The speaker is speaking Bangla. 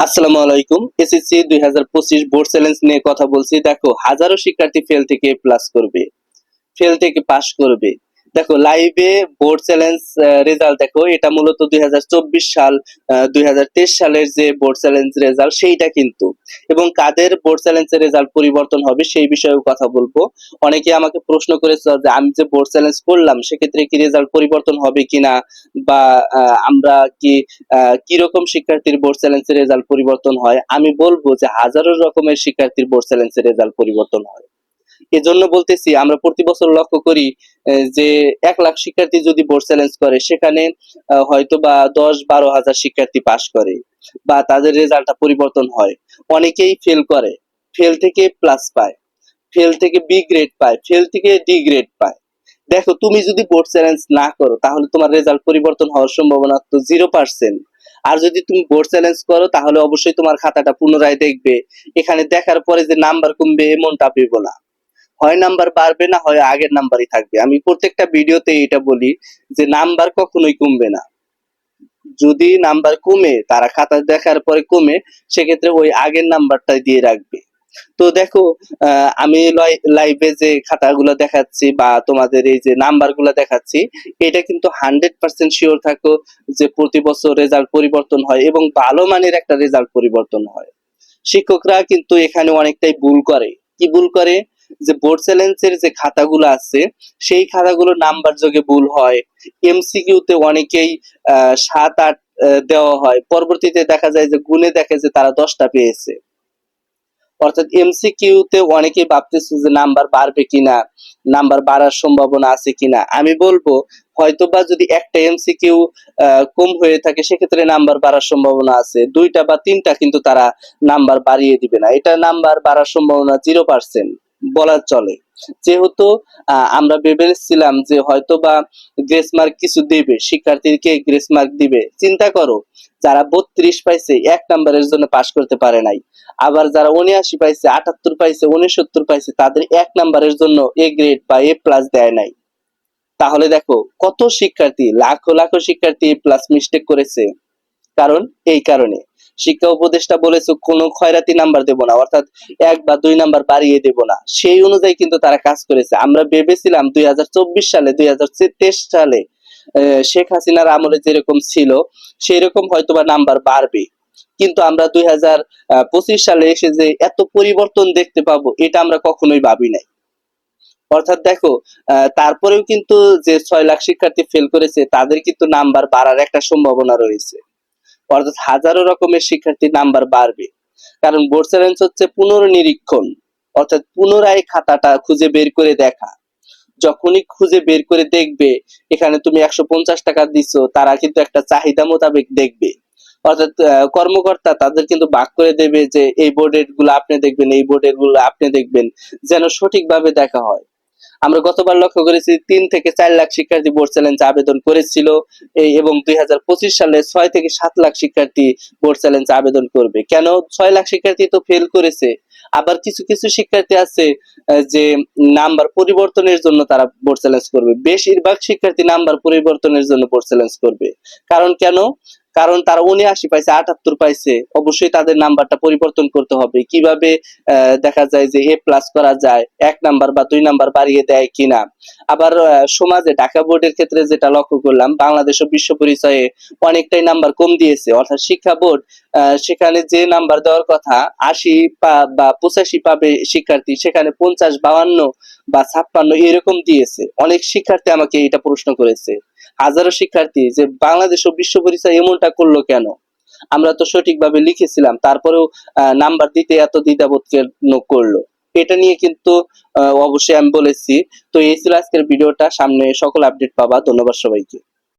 আসসালামু আলাইকুম। এসএসসি দুই হাজার পঁচিশ বোর্ড চ্যালেঞ্জ নিয়ে কথা বলছি। দেখো, হাজারো শিক্ষার্থী ফেল থেকে প্লাস করবে। ফেল থেকে পাশ করবে। দেখো লাইভে বোর্ড চ্যালেঞ্জ রেজাল্ট দেখো, এটা মূলত দুই সাল দুই হাজার তেইশ সালের যে বোর্ড চ্যালেঞ্জ রেজাল্ট সেইটা কিন্তু। এবং কাদের বোর্ড চ্যালেঞ্জের রেজাল্ট পরিবর্তন হবে, সেই বিষয়েও কথা বলব। অনেকে আমাকে প্রশ্ন করেছে যে, আমি যে বোর্ড চ্যালেঞ্জ করলাম, সেক্ষেত্রে কি রেজাল্ট পরিবর্তন হবে কিনা? বা আমরা কি কীরকম শিক্ষার্থীর বোর্ড চ্যালেঞ্জের রেজাল্ট পরিবর্তন হয়? আমি বলব যে, হাজারো রকমের শিক্ষার্থীর বোর্ড চ্যালেঞ্জের রেজাল্ট পরিবর্তন হয়। এজন্য বলতেছি, আমরা প্রতি বছর লক্ষ্য করি যে এক লাখ শিক্ষার্থী যদি বোর্ড চ্যালেঞ্জ করে, সেখানে হয়তো বা দশ বারো হাজার শিক্ষার্থী পাশ করে বা তাদের রেজাল্টটা পরিবর্তন হয়। অনেকেই ফেল করে। ফেল থেকে প্লাস পায়। ফেল থেকে বি গ্রেড পায়। ফেল থেকে ডি গ্রেড পায়। দেখো, তুমি যদি বোর্ড চ্যালেঞ্জ না করো, তাহলে তোমার রেজাল্ট পরিবর্তন হওয়ার সম্ভাবনা তো জিরো পার্সেন্ট আর যদি তুমি বোর্ড চ্যালেঞ্জ করো, তাহলে অবশ্যই তোমার খাতাটা পুনরায় দেখবে। এখানে দেখার পরে যে নাম্বার কমবে, এমনটা ভেবো না। হয় নাম্বার বাড়বে না, হয় আগের নাম্বারই থাকবে। আমি প্রত্যেকটা ভিডিওতে এটা বলি যে নাম্বার কখনোই কমবে না। যদি নাম্বার কমে, তারা খাতা দেখার পরে কমে, সেক্ষেত্রে ওই আগের নাম্বারটাই দিয়ে রাখবে। তো দেখো আমি লাইভে যে খাতাগুলো দেখাচ্ছি বা তোমাদের এই যে নাম্বারগুলো দেখাচ্ছি, এটা কিন্তু হান্ড্রেড পার্সেন্ট শিওর থাকো যে প্রতি বছর রেজাল্ট পরিবর্তন হয় এবং ভালো মানের একটা রেজাল্ট পরিবর্তন হয়। শিক্ষকরা কিন্তু এখানে অনেকটাই ভুল করে। কি ভুল করে? যে বোর্ড চ্যালেঞ্জের যে খাতাগুলো আছে, সেই খাতাগুলো নাম্বার যোগে ভুল হয়। এমসিকিউ তে অনেকেই সাত, আট দেওয়া হয়। পরবর্তীতে দেখা যায় যে গুণে দেখে যে তারা দশটা পেয়েছে। অর্থাৎ এমসিকিউ তে অনেকেই ভাবতেছে যে নাম্বার বাড়বে কিনা, নাম্বার বাড়ার সম্ভাবনা আছে কিনা। আমি বলব, হয়তোবা যদি একটা এমসিকিউ কম হয়ে থাকে, সেক্ষেত্রে নাম্বার বাড়ার সম্ভাবনা আছে। দুইটা বা তিনটা কিন্তু তারা নাম্বার বাড়িয়ে দিবে না। এটা নাম্বার বাড়ার সম্ভাবনা জিরো পার্সেন্ট বলা চলে। যেহেতু আমরা ভেবেছিলাম যে হয়তোবা গ্রেস মার্ক কিছু দেবে, শিক্ষার্থীকে গ্রেস মার্ক দিবে। চিন্তা করো, যারা বত্রিশ পাইছে, এক নাম্বারের জন্য পাশ করতে পারে নাই। আবার যারা উনআশি পাইছে, আটাত্তর পাইছে, উনসত্তর পাইছে, তাদের এক নাম্বারের জন্য এ গ্রেড বা এ প্লাস দেয় নাই। তাহলে দেখো, কত শিক্ষার্থী, লাখো লাখো শিক্ষার্থী প্লাস মিস্টেক করেছে। কারণ, এই কারণে। শিক্ষা উপদেষ্টা বলেছে, কোনো খয়রাতি নাম্বার দেব না, অর্থাৎ এক বা দুই নাম্বার বাড়িয়ে দেব না। সেই অনুযায়ী কিন্তু তারা কাজ করেছে। আমরা ভেবেছিলাম দুই সালে দুই সালে শেখ হাসিনার আমলে যেরকম ছিল সেই রকম হয়তোবা নাম্বার বাড়বে। কিন্তু আমরা দুই হাজার পঁচিশ সালে এসে যে এত পরিবর্তন দেখতে পাবো, এটা আমরা কখনোই ভাবি নাই। অর্থাৎ দেখো তারপরেও কিন্তু যে ছয় লাখ শিক্ষার্থী ফেল করেছে, তাদের কিন্তু নাম্বার বাড়ার একটা সম্ভাবনা রয়েছে। অর্থাৎ হাজারো রকমের শিক্ষার্থীর নাম্বার বাড়বে। কারণ বোর্ড চ্যালেঞ্জ হচ্ছে পুনর্নিরীক্ষণ, অর্থাৎ পুনরায় খাতাটা খুঁজে বের করে দেখা। যখনই খুঁজে বের করে দেখবে, এখানে তুমি একশো পঞ্চাশ টাকা দিছো, তারা কিন্তু একটা চাহিদা মোতাবেক দেখবে। অর্থাৎ কর্মকর্তা তাদের কিন্তু ভাগ করে দেবে যে, এই বোর্ডেরগুলো আপনি দেখবেন, এই বোর্ডেরগুলো আপনি দেখবেন, যেন সঠিকভাবে দেখা হয়। আমরা গতবার লক্ষ্য করেছি, তিন থেকে চার লাখ শিক্ষার্থী বোর্ড চ্যালেঞ্জ আবেদন করেছিল। এবং দুই হাজার পঁচিশ সালে ছয় থেকে সাত লাখ শিক্ষার্থী বোর্ড চ্যালেঞ্জ আবেদন করবে। কেন? ছয় লাখ শিক্ষার্থী তো ফেল করেছে। আবার কিছু কিছু শিক্ষার্থী আছে যে নাম্বার পরিবর্তনের জন্য তারা বোর্ড চ্যালেঞ্জ করবে। বেশিরভাগ শিক্ষার্থী নাম্বার পরিবর্তনের জন্য বোর্ড চ্যালেঞ্জ করবে। কারণ কেন? কারণ তারা উনআশি পাইছে, আটাত্তর পাইছে। অবশ্যই তাদের নাম্বারটা পরিবর্তন করতে হবে। কীভাবে দেখা যায় যে এ প্লাস করা যায়, এক নাম্বার বা দুই নাম্বার বাড়িয়ে দেয় কিনা। আবার সমাজে ঢাকা বোর্ডের ক্ষেত্রে যেটা লক্ষ্য করলাম, বাংলাদেশ ও বিশ্ব পরিচয়ে অনেকটাই নাম্বার কম দিয়েছে। অর্থাৎ শিক্ষা বোর্ড সেখানে যে নাম্বার দেওয়ার কথা, আশি বা পঁচাশি পাবে শিক্ষার্থী, সেখানে পঞ্চাশ, বাউান্ন বা ছাপ্পান্ন এরকম দিয়েছে। অনেক শিক্ষার্থী আমাকে এটা প্রশ্ন করেছে। হাজারো শিক্ষার্থী যে বাংলাদেশ ও বিশ্ব পরিচয় এমনটা করল কেন? আমরা তো সঠিকভাবে লিখেছিলাম, তারপরেও নাম্বার দিতে এত দ্বিধাবোধ করল? এটা নিয়ে কিন্তু অবশ্যই আমি বলেছি। তো এই ছিল আজকের ভিডিওটা, সামনে সকল আপডেট পাবা। ধন্যবাদ সবাইকে।